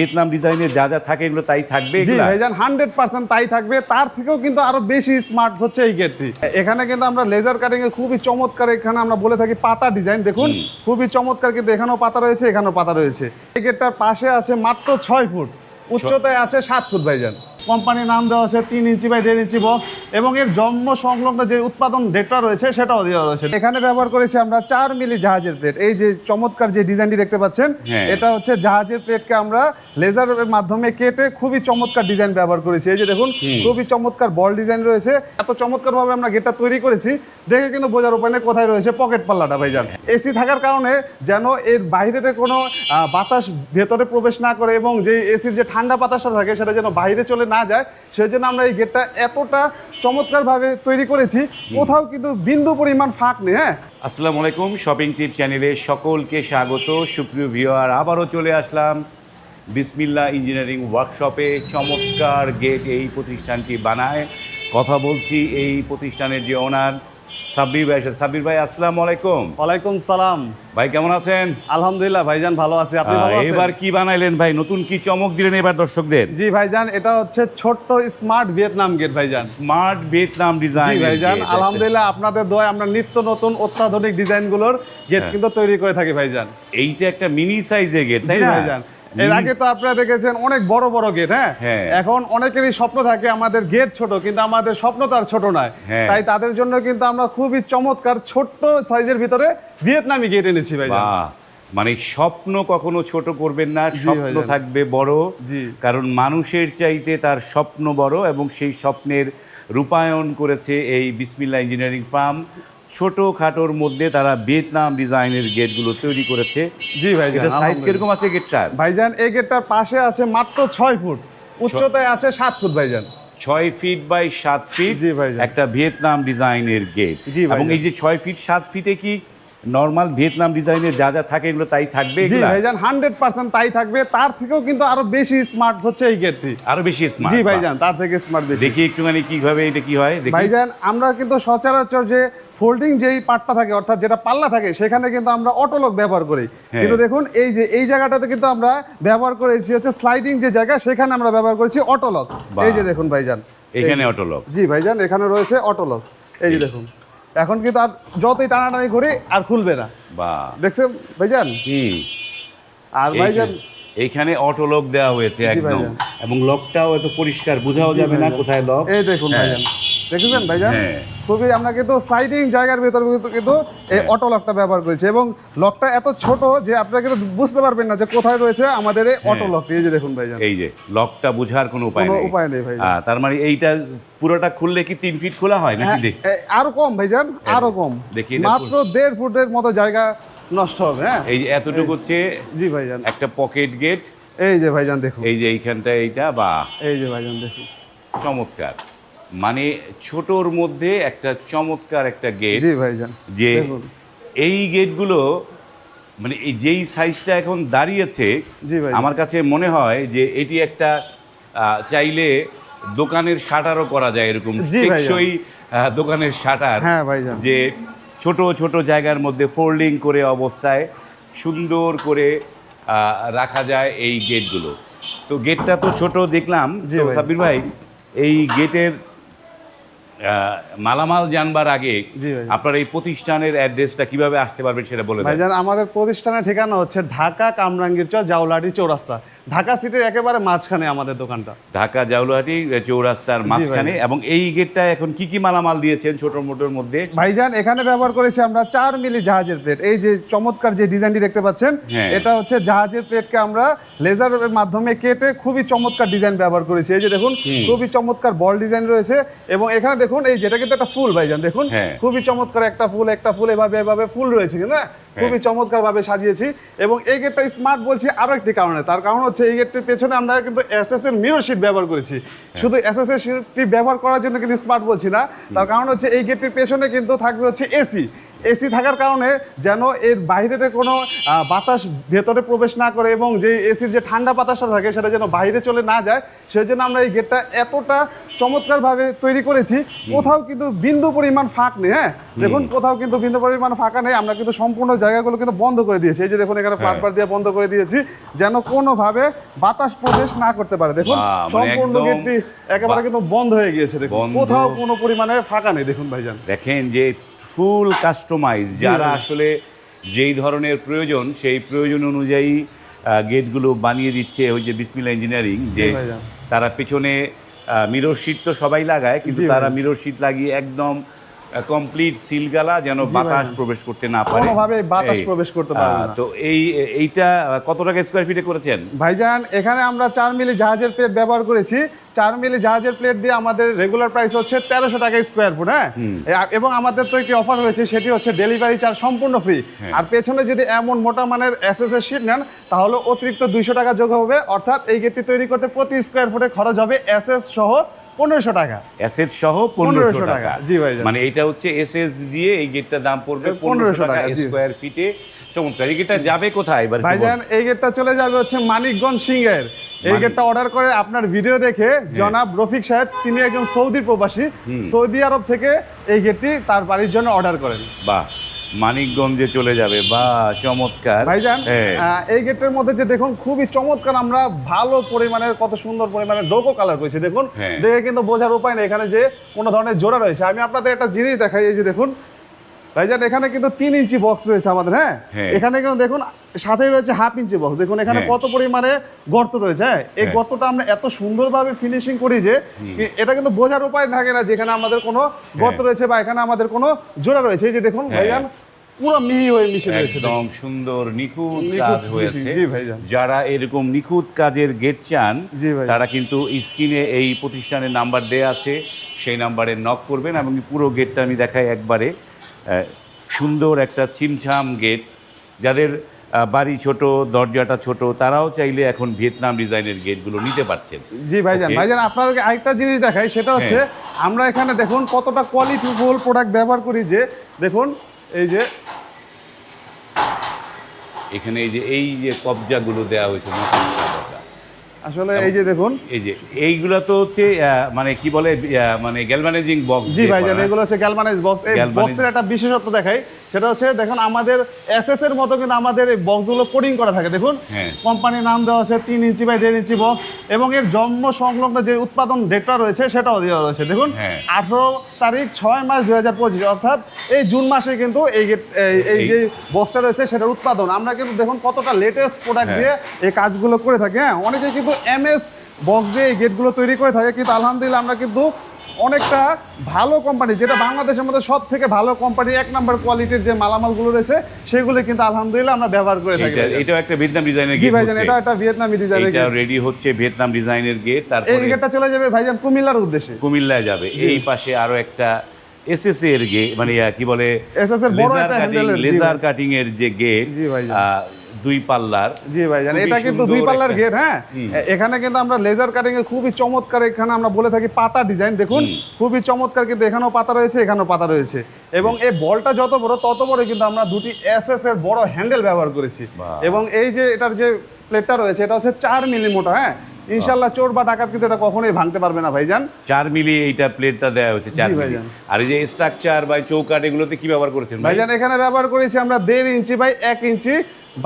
Vietnam ডিজাইনে যা যা থাকে এগুলো তাই থাকবে জি ভাইজান হান্ড্রেড পার্সেন্ট তাই থাকবে। তার থেকেও কিন্তু আরও বেশি স্মার্ট হচ্ছে এই গেটটি এখানে কিন্তু আমরা লেজার কাটিং এর খুবই চমৎকার এখানে আমরা বলে থাকি পাতা ডিজাইন দেখুন খুবই চমৎকার কিন্তু এখানেও পাতা রয়েছে এখানেও পাতা রয়েছে। এই গেটটার পাশে আছে মাত্র ছয় ফুট। উচ্চতায় আছে সাত ফুট ভাইজান। কোম্পানির নাম দেওয়া আছে তিন ইঞ্চি বাই দেড় ইঞ্চি বক্স এবং এর জন্ম সংলগ্ন যে উৎপাদন ডেটটা রয়েছে সেটাও দেওয়া রয়েছে। এখানে ব্যবহার করেছি আমরা চার মিলি জাহাজের প্লেট এই যে চমৎকার যে ডিজাইনটি দেখতে পাচ্ছেন হ্যাঁ। এটা হচ্ছে জাহাজের প্লেটকে আমরা লেজারের মাধ্যমে কেটে খুবই চমৎকার ডিজাইন ব্যবহার করেছি। এই যে দেখুন খুবই চমৎকার বল ডিজাইন রয়েছে। এত চমৎকার ভাবে আমরা গেটটা তৈরি করেছি দেখে কিন্তু বোঝার উপায় নেই কোথায় রয়েছে পকেট পাল্লাটা ভাইজান। এসি থাকার কারণে যেন এর বাইরেতে কোনো বাতাস ভেতরে প্রবেশ না করে এবং যে এসির যে ঠান্ডা বাতাসটা থাকে সেটা যেন বাইরে চলে না যায় সেই জন্য আমরা এই গেটটা এতটা চমৎকারভাবে তৈরি করেছি। কোথাও কিন্তু বিন্দু পরিমাণ ফাঁক নেই হ্যাঁ? আসসালামু আলাইকুম শপিং টিপ চ্যানেলে সকলকে স্বাগত। সুপ্রিয় ভিওয়ার আবারও চলে আসলাম বিসমিল্লা ইঞ্জিনিয়ারিং ওয়ার্কশপে চমৎকার গেট এই প্রতিষ্ঠানটি বানায়। কথা বলছি এই প্রতিষ্ঠানের যে ওনার সাব্বির ভাই। সাব্বির ভাই আসসালামু আলাইকুম। ওয়ালাইকুম সালাম। ভাই কেমন আছেন? আলহামদুলিল্লাহ ভাইজান ভালো আছি। আপনি ভালো আছেন? এবার কি বানাইলেন ভাই? নতুন কি চমক দিলেন এবার দর্শকদের? জি ভাইজান এটা হচ্ছে ছোট্ট স্মার্ট ভিয়েতনাম গেট ভাইজান। স্মার্ট ভিয়েতনাম ডিজাইন জি ভাইজান আলহামদুলিল্লাহ আপনাদের দোয়ায় আমরা নিত্য নতুন অত্যাধুনিক ডিজাইনগুলোর গেট হ্যাঁ। কিন্তু তৈরি করে থাকি ভাইজান। এইটা একটা মিনি সাইজের গেট তাই না? ভাইজান। এর আগে তো আপনারা দেখেছেন অনেক বড় বড় গেট হ্যাঁ? হ্যাঁ। এখন অনেকেরই স্বপ্ন থাকে আমাদের গেট ছোট কিন্তু আমাদের স্বপ্ন তো আর ছোট নয়। হ্যাঁ। তাই তাদের জন্য কিন্তু আমরা খুবই চমৎকার ছোট্ট সাইজের ভিতরে ভিয়েতনামি গেট এনেছি ভাই মানে স্বপ্ন কখনো ছোট করবেন না স্বপ্ন থাকবে বড়। কারণ মানুষের চাইতে তার স্বপ্ন বড় এবং সেই স্বপ্নের রূপায়ণ করেছে এই বিসমিল্লা ইঞ্জিনিয়ারিং ফার্ম ছোট খাটোর মধ্যে তারা ভিয়েতনাম ডিজাইনের গেটগুলো তৈরি করেছে। জি ভাই এটা সাইজ। কীরকম আছে গেটটা ভাইজান এই গেটটার পাশে আছে মাত্র ছয় ফুট। উচ্চতায় আছে সাত ফুট ভাইজান। ছয় ফিট বাই সাত ফিট। একটা ভিয়েতনাম ডিজাইনের গেট। এবং এই যে ছয় ফিট সাত ফিটে কি নর্মাল ভিয়েতনাম ডিজাইনের যা যা থাকে এগুলো তাই থাকবে জি ভাইজান হান্ড্রেড পার্সেন্ট তাই থাকবে। তার থেকেও কিন্তু আরও বেশি স্মার্ট হচ্ছে এই গেটটি। আরও বেশি স্মার্ট জি ভাইজান তার থেকে স্মার্ট বেশি। দেখি একটুখানি কীভাবে এটা কি হয় দেখি। ভাইজান আমরা কিন্তু সচরাচর যে ফোল্ডিং যেই পার্টটা থাকে অর্থাৎ যেটা পাল্লা থাকে সেখানে কিন্তু আমরা অটোলক ব্যবহার করি। হ্যাঁ। কিন্তু দেখুন এই যে এই জায়গাটাতে কিন্তু আমরা ব্যবহার করেছি হচ্ছে স্লাইডিং যে জায়গা সেখানে আমরা ব্যবহার করেছি অটোলক। এই যে দেখুন ভাইজান। এখানে অটোলক জি ভাইজান এখানে রয়েছে অটোলক এই যে দেখুন। এখন কিন্তু আর যতই টানাটানি করি আর খুলবে না। বা। দেখছেন ভাইজান? কি? আর ভাইজান এইখানে- অটো লক দেওয়া হয়েছে একদম। এবং লকটাও এত পরিষ্কার বোঝাও যাবে না কোথায় লক। এই দেখুন হ্যাঁ। ভাইজান। দেখেছেন ভাইজান? হ্যাঁ। খুবই আমরা কিন্তু স্লাইডিং জায়গার ভিতর কিন্তু- কিন্তু এই হ্যাঁ। অটো লকটা ব্যবহার করেছি এবং লকটা এত ছোট যে আপনারা কিন্তু বুঝতে পারবেন না যে কোথায় রয়েছে আমাদের এই অটো লকটি এই যে দেখুন ভাইজান। এই যে লকটা বোঝার কোনো উপায় নেই। উপায় নেই। আহ, তার মানে এইটা পুরোটা খুললে কি তিন ফিট খোলা হয় নাকি হ্যাঁ, আরও কম ভাইজান আরও কম। দেখি মাত্র দেড় ফুটের মতো জায়গা নষ্ট হবে হ্যাঁ? এই যে এতটুকু হচ্ছে জি ভাইজান। একটা পকেট গেট এই যে ভাইজান দেখুন। এই যে এইখানটা এইটা বা এই যে ভাইজান দেখুন। চমৎকার। মানে ছোটর মধ্যে একটা চমৎকার একটা গেট জি ভাইজান। যে এই গেটগুলো মানে এই যেই সাইজটা এখন দাঁড়িয়েছে। আমার কাছে মনে হয় যে এটি একটা চাইলে দোকানের শাটারও করা যায় এরকম টেকসই দোকানের শাটার হ্যাঁ ভাইজান। যে ছোট ছোট জায়গার মধ্যে ফোল্ডিং করে অবস্থায় সুন্দর করে রাখা যায় এই গেটগুলো তো গেটটা তো ছোট দেখলাম। সাব্বির ভাই এই গেটের মালামাল জানবার আগে আপনার এই প্রতিষ্ঠানের অ্যাড্রেসটা কীভাবে আসতে পারবেন সেটা বলে ভাইজান আমাদের প্রতিষ্ঠানের ঠিকানা হচ্ছে ঢাকা কামরাঙ্গীর চর জাউলাটি চৌরাস্তা ঢাকা সিটির একেবারে মাঝখানে আমাদের দোকানটা ঢাকা জাউলাহাটি চৌরাস্তার মাঝখানে। এবং এই গেটটা এখন কি কি মালামাল দিয়েছেন ছোট মোটোর মধ্যে ভাইজান এখানে ব্যবহার করেছি আমরা চার মিলি জাহাজের প্লেট এই যে চমৎকার যে ডিজাইনটি দেখতে পাচ্ছেন হ্যাঁ। এটা হচ্ছে জাহাজের প্লেটকে আমরা লেজারের মাধ্যমে কেটে খুবই চমৎকার ডিজাইন ব্যবহার করেছি এই যে দেখুন খুবই চমৎকার বল ডিজাইন রয়েছে এবং এখানে দেখুন এই যেটা কিন্তু একটা ফুল ভাইজান দেখুন হ্যাঁ। খুবই চমৎকার একটা ফুল একটা ফুল এভাবে এভাবে ফুল রয়েছে কিন্তু না খুবই চমৎকার ভাবে সাজিয়েছি এবং এই গেটটা স্মার্ট বলছি আরও একটি কারণে। তার কারণ হচ্ছে এই গেটটির পেছনে আমরা কিন্তু এসএস এর মিরর শিট ব্যবহার করেছি। শুধু এসএস এর শিটটি ব্যবহার করার জন্য কিন্তু স্মার্ট বলছি না। তার কারণ হচ্ছে এই গেটটির পেছনে কিন্তু থাকবে হচ্ছে এসি এসি থাকার কারণে যেন এর বাইরেতে কোনো বাতাস ভেতরে প্রবেশ না করে এবং যে এসির যে ঠান্ডা বাতাসটা থাকে সেটা যেন বাইরে চলে না যায় সেই জন্য আমরা এই গেটটা এতটা চমৎকারভাবে তৈরি করেছি। কোথাও কিন্তু বিন্দু পরিমাণ ফাঁক নেই হ্যাঁ? দেখুন কোথাও কিন্তু বিন্দু পরিমাণ ফাঁকা নেই। আমরা কিন্তু সম্পূর্ণ জায়গাগুলো কিন্তু বন্ধ করে দিয়েছি। এই যে দেখুন এখানে হ্যাঁ। ফ্লাট দিয়ে বন্ধ করে দিয়েছি যেন কোনোভাবে বাতাস প্রবেশ না করতে পারে। দেখুন মানে সম্পূর্ণ গেটটি একেবারে কিন্তু বন্ধ হয়ে গিয়েছে। দেখুন কোথাও কোনো পরিমাণে ফাঁকা নেই। দেখুন ভাইজান। দেখেন যে ফুল কাস্টমাইজ যারা আসলে যেই ধরনের প্রয়োজন সেই প্রয়োজন অনুযায়ী গেটগুলো বানিয়ে দিচ্ছে ওই যে বিসমিল্লা ইঞ্জিনিয়ারিং যে। তারা পেছনে মিরর শিট তো সবাই লাগায় কিন্তু তারা মিরর শিট লাগিয়ে একদম কমপ্লিট সিলগালা যেন বাতাস প্রবেশ করতে না পারে। কোনোভাবে বাতাস প্রবেশ করতে আহ, না। তো এই এইটা কত টাকা স্কোয়ার ফিটে করেছেন? ভাইজান এখানে আমরা চার মিলি জাহাজের প্লেট ব্যবহার করেছি। চার মিলি জাহাজের প্লেট দিয়ে আমাদের রেগুলার প্রাইস হচ্ছে তেরোশো টাকা স্কোয়ার ফুট হ্যাঁ? এবং আমাদের তো একটি অফার হয়েছে সেটি হচ্ছে ডেলিভারি চার্জ সম্পূর্ণ ফ্রি হ্যাঁ। আর পেছনে যদি এমন মোটা মানের এস এর শিট নেন তাহলে অতিরিক্ত দুইশো টাকা যোগ হবে। অর্থাৎ এই গেটটি তৈরি করতে প্রতি স্কোয়ার ফুটে খরচ হবে এস এস সহ পনেরোশো টাকা। অ্যাসেট সহ পনেরোশো টাকা। জি ভাইজান। মানে এটা হচ্ছে এসএস দিয়ে এই গেটটার দাম পড়বে পনেরোশো টাকা। স্কোয়ার ফিটে চমৎকার এই গেটটা যাবে কোথায় ভাইজান এই গেটটা চলে যাবে হচ্ছে মানিকগঞ্জ সিংহের। এই গেটটা অর্ডার করে আপনার ভিডিও দেখে জনাব রফিক সাহেব তিনি একজন সৌদির প্রবাসী। সৌদি আরব থেকে এই গেটটি তার বাড়ির জন্য অর্ডার করেন। বাহ। মানিকগঞ্জে চলে যাবে। বা চমৎকার। ভাইজান এই গেটের মধ্যে যে দেখুন খুবই চমৎকার আমরা ভালো পরিমাণের কত সুন্দর পরিমাণের ডোকো কালার করেছি। দেখুন হ্যাঁ। দেখে কিন্তু বোঝার উপায় নেই এখানে যে কোনো ধরনের জোড়া রয়েছে। আমি আপনাদের একটা জিনিস দেখাই এই যে দেখুন ভাইজান এখানে কিন্তু তিন ইঞ্চি বক্স রয়েছে আমাদের হ্যাঁ? হ্যাঁ। এখানে কিন্তু দেখুন সাথেই রয়েছে হাফ ইঞ্চি বক্স দেখুন এখানে হ্যাঁ। কত পরিমাণে গর্ত রয়েছে হ্যাঁ? এই হ্যাঁ। গর্তটা আমরা এত সুন্দরভাবে ফিনিশিং করি যে এটা কিন্তু বোঝার উপায় থাকে না যেখানে আমাদের কোনো গর্ত রয়েছে বা এখানে আমাদের কোনো জোড়া রয়েছে। এই যে দেখুন। ভাইজান পুরো মিহি হয়ে মিশে রয়েছে। একদম সুন্দর নিখুঁত কাজ হয়েছে। যারা এরকম নিখুঁত কাজের গেট চান। তারা কিন্তু স্ক্রিনে এই প্রতিষ্ঠানের নাম্বার দেয়া আছে। সেই নাম্বারে নক করবেন এবং পুরো গেটটা আমি দেখাই একবারে। সুন্দর একটা ছিমছাম গেট যাদের বাড়ি ছোট দরজাটা ছোট তারাও চাইলে এখন ভিয়েতনাম ডিজাইনের গেটগুলো নিতে পারছেন জি ভাইজান. ভাইজান আপনাদেরকে আরেকটা জিনিস দেখাই সেটা হচ্ছে আমরা এখানে দেখুন কতটা কোয়ালিটি ফুল প্রোডাক্ট ব্যবহার করি যে দেখুন এই যে এখানে এই যে এই যে কবজাগুলো দেওয়া হয়েছে। আসলে এই যে দেখুন। এই যে এইগুলা তো হচ্ছে আহ, মানে কি বলে মানে গ্যালভানাইজিং বক্স জি ভাইজান এগুলো হচ্ছে গ্যালভানাইজ বক্স এই বক্সের একটা বিশেষত্ব দেখাই। সেটা হচ্ছে দেখুন আমাদের এসএস এর মতো কিন্তু আমাদের এই বক্সগুলো কোডিং করা থাকে দেখুন হ্যাঁ। কোম্পানির নাম দেওয়া আছে তিন ইঞ্চি বাই দেড় ইঞ্চি বক্স এবং এর জন্ম সংলগ্ন যে উৎপাদন ডেটটা রয়েছে সেটাও দেওয়া রয়েছে দেখুন হ্যাঁ। আঠারো তারিখ ছয় মাস দুই হাজার পঁচিশ অর্থাৎ এই জুন মাসে কিন্তু এই গেট- এই- যে বক্সটা রয়েছে সেটার উৎপাদন আমরা কিন্তু দেখুন কতটা লেটেস্ট প্রোডাক্ট হ্যাঁ। দিয়ে এই কাজগুলো করে থাকি হ্যাঁ অনেকে কিন্তু এমএস বক্স দিয়ে এই গেটগুলো তৈরি করে থাকে কিন্তু আলহামদুলিল্লাহ আমরা কিন্তু অনেকটা ভালো কোম্পানি যেটা বাংলাদেশের মধ্যে সব থেকে ভালো কোম্পানি এক নাম্বার কোয়ালিটির যে মালামালগুলো রয়েছে সেগুলো কিন্তু আলহামদুলিল্লাহ আমরা ব্যবহার করে থাকি এটা এটাও একটা ভিয়েতনাম ডিজাইনের গেট ভাইজান এটা একটা ভিয়েতনামি ডিজাইনের এটা রেডি হচ্ছে ভিয়েতনাম ডিজাইনের গেট এই গেটটা চলে যাবে ভাইজান কুমিল্লার উদ্দেশ্যে। কুমিল্লায় যাবে। এই পাশে আরও একটা এসএস এর গেট মানে কি বলে? লেজার একটা কাটিং এর, লেজার কাটিং এর যে গেট। দুই পাল্লার জি ভাইজান খুবই এটা কিন্তু দুই পাল্লার গেট হ্যাঁ? এখানে কিন্তু আমরা লেজার কাটিং এ খুবই চমৎকার এখানে আমরা বলে থাকি পাতা ডিজাইন দেখুন খুবই চমৎকার কিন্তু এখানেও পাতা রয়েছে এখানেও পাতা রয়েছে। এবং এই বলটা যত বড় তত বড় কিন্তু আমরা দুটি এসএস এর বড় হ্যান্ডেল ব্যবহার করেছি। এবং এই যে এটার যে প্লেটটা রয়েছে এটা হচ্ছে চার মিলি মোটা হ্যাঁ? ইনশাল্লাহ চোর বা ডাকাত কিন্তু এটা কখনোই ভাঙতে পারবে না ভাইজান। চার মিলি এইটা প্লেটটা দেওয়া হয়েছে চার মিলি। আর এই যে স্ট্রাকচার বা চৌকাট এগুলোতে কি ব্যবহার করেছেন ভাই? ভাইজান এখানে ব্যবহার করেছি আমরা দেড় ইঞ্চি বাই এক ইঞ্চি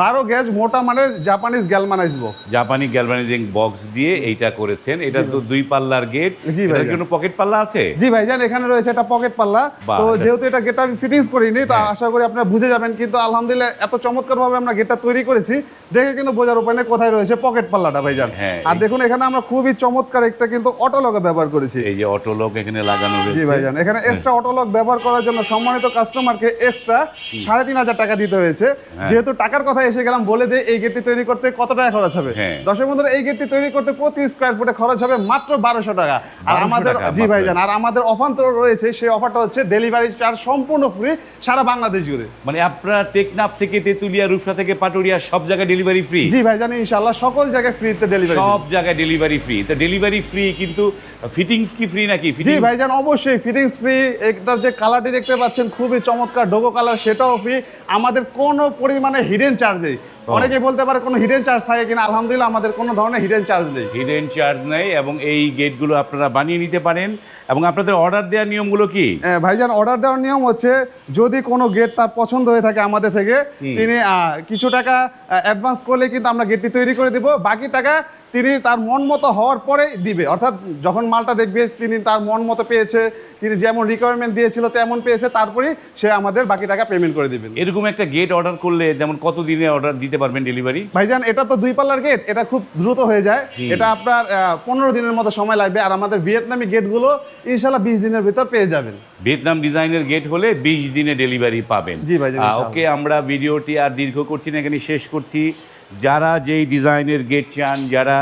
বারো গ্যাস মোটা মানের জাপানিজ গ্যালমানাইজ বক্স জাপানি গ্যালভানাইজিং বক্স দিয়ে এইটা করেছেন। এটা তো দুই পাল্লার গেট জি ভাইজান। জন্য পকেট পাল্লা আছে? জি ভাইজান এখানে রয়েছে একটা পকেট পাল্লা। তো যেহেতু এটা গেটটা আমি ফিটিংস করিনি তো হ্যাঁ। আশা করি আপনারা বুঝে যাবেন। কিন্তু আলহামদুলিল্লাহ এত চমৎকার ভাবে আমরা গেটটা তৈরি করেছি। দেখে কিন্তু বোঝার উপায় নেই কোথায় রয়েছে পকেট পাল্লাটা ভাইজান। হ্যাঁ, আর দেখুন এখানে আমরা খুবই চমৎকার একটা কিন্তু অটো লক ব্যবহার করেছি। এই যে অটো লক এখানে লাগানো রয়েছে জি রয়েছে ভাইজান এখানে এক্সট্রা অটো লক ব্যবহার করার জন্য সম্মানিত কাস্টমারকে এক্সট্রা সাড়ে তিন হাজার টাকা দিতে হয়েছে। হ্যাঁ। যেহেতু টাকার কথা কথায় এসে গেলাম বলে দিই এই গেটটি তৈরি করতে কত টাকা খরচ হবে? হ্যাঁ। দর্শক বন্ধুরা এই গেটটি তৈরি করতে প্রতি স্কোয়ার ফুটে খরচ হবে মাত্র বারোশো টাকা। আর আমাদের জি। ভাইজান আর আমাদের অফান্তর রয়েছে সেই অফারটা হচ্ছে ডেলিভারি চার্জ সম্পূর্ণ ফ্রি সারা বাংলাদেশ জুড়ে। মানে আপনার টেকনাফ থেকে তেতুলিয়া রূপসা থেকে পাটুরিয়া সব জায়গায় ডেলিভারি ফ্রি জি ভাইজান ইনশাল্লাহ সকল জায়গায় ফ্রিতে ডেলিভারি সব জায়গায় ডেলিভারি ফ্রি তো ডেলিভারি ফ্রি কিন্তু ফিটিং কি ফ্রি নাকি? জি ফিটিং ভাইজান অবশ্যই ফিটিংস ফ্রি এটার যে কালারটি দেখতে পাচ্ছেন খুবই চমৎকার ডোগো কালার সেটাও ফ্রি আমাদের কোনো পরিমাণে হিডেন চার্জ নেই অনেকে বলতে পারে কোনো হিডেন চার্জ থাকে কিনা আলহামদুলিল্লাহ আমাদের কোনো ধরনের হিডেন চার্জ নেই। হিডেন চার্জ নেই এবং এই গেটগুলো আপনারা বানিয়ে নিতে পারেন। এবং আপনাদের অর্ডার দেওয়ার নিয়মগুলো কি? ভাইজান অর্ডার দেওয়ার নিয়ম হচ্ছে যদি কোনো গেট তার পছন্দ হয়ে থাকে আমাদের থেকে তিনি কিছু টাকা অ্যাডভান্স করলে কিন্তু আমরা গেটটি তৈরি করে দিব। বাকি টাকা তিনি তার মন মতো হওয়ার পরে দিবে। অর্থাৎ যখন মালটা দেখবে তিনি তার মন মতো পেয়েছে তিনি যেমন রিকোয়ারমেন্ট দিয়েছিল তেমন পেয়েছে তারপরেই সে আমাদের বাকি টাকা পেমেন্ট করে দিবেন। এরকম একটা গেট অর্ডার করলে যেমন কত দিনে অর্ডার দিতে পারবেন ডেলিভারি ভাইজান এটা তো দুই পাল্লার গেট এটা খুব দ্রুত হয়ে যায়। এটা আপনার পনেরো দিনের মতো সময় লাগবে আর আমাদের ভিয়েতনামি গেটগুলো ইনশাল্লাহ বিশ দিনের ভিতর পেয়ে যাবেন। ভিয়েতনাম ডিজাইনের গেট হলে বিশ দিনে ডেলিভারি পাবেন। জি ভাইজান, আহ, ওকে আমরা ভিডিওটি আর দীর্ঘ করছি না এখানে শেষ করছি। যারা যেই ডিজাইনের গেট চান যারা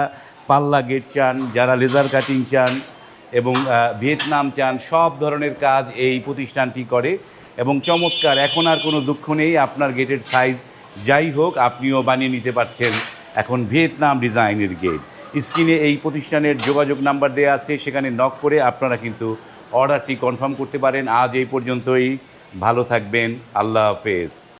পাল্লা গেট চান যারা লেজার কাটিং চান এবং ভিয়েতনাম চান সব ধরনের কাজ এই প্রতিষ্ঠানটি করে। এবং চমৎকার এখন আর কোনো দুঃখ নেই আপনার গেটের সাইজ যাই হোক, আপনিও বানিয়ে নিতে পারছেন এখন ভিয়েতনাম ডিজাইনের গেট। স্ক্রিনে এই প্রতিষ্ঠানের যোগাযোগ নাম্বার দেওয়া আছে, সেখানে নক করে আপনারা কিন্তু অর্ডারটি কনফার্ম করতে পারেন। আজ এই পর্যন্তই। ভালো থাকবেন। আল্লাহ হাফেজ।